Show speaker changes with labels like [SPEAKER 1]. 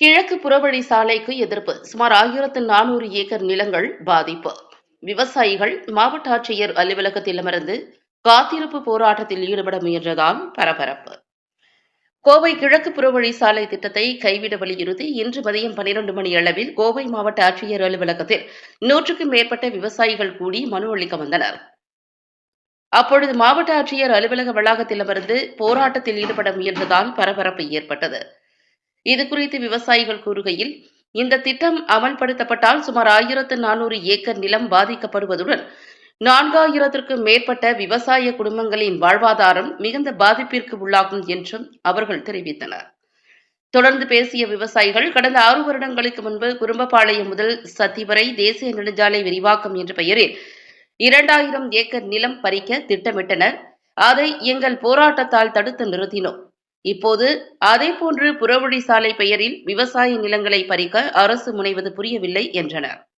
[SPEAKER 1] கிழக்கு புறவழி சாலைக்கு எதிர்ப்பு. சுமார் ஆயிரத்து நானூறு ஏக்கர் நிலங்கள் பாதிப்பு. விவசாயிகள் மாவட்ட ஆட்சியர் அலுவலகத்திடமிருந்து காத்திருப்பு போராட்டத்தில் ஈடுபட முயன்றதால் பரபரப்பு. கோவை கிழக்கு புறவழி சாலை திட்டத்தை கைவிட வலியுறுத்தி இன்று மதியம் பனிரெண்டு மணி அளவில் கோவை மாவட்ட ஆட்சியர் அலுவலகத்தில் நூற்றுக்கும் மேற்பட்ட விவசாயிகள் கூடி மனு அளிக்க வந்தனர். அப்பொழுது மாவட்ட ஆட்சியர் அலுவலக வளாகத்திடமிருந்து போராட்டத்தில் ஈடுபட முயன்றதால் பரபரப்பு ஏற்பட்டது. இதுகுறித்து விவசாயிகள் கூறுகையில் இந்த திட்டம் அமல்படுத்தப்பட்டால் சுமார் ஆயிரத்து நானூறு ஏக்கர் நிலம் பாதிக்கப்படுவதுடன் நான்காயிரத்திற்கும் மேற்பட்ட விவசாய குடும்பங்களின் வாழ்வாதாரம் மிகுந்த பாதிப்பிற்கு உள்ளாகும் என்றும் அவர்கள் தெரிவித்தனர். தொடர்ந்து பேசிய விவசாயிகள் கடந்த ஆறு வருடங்களுக்கு முன்பு குறும்பபாளையம் முதல் சத்தி வரை தேசிய நெடுஞ்சாலை விரிவாக்கம் என்ற பெயரில் இரண்டாயிரம் ஏக்கர் நிலம் பறிக்க திட்டமிட்டனர். அதை எங்கள் போராட்டத்தால் தடுத்து நிறுத்தினோம். இப்போது அதேபோன்று புறவழி சாலை பெயரில் விவசாய நிலங்களை பறிக்க அரசு முனைவது புரியவில்லை என்றனர்.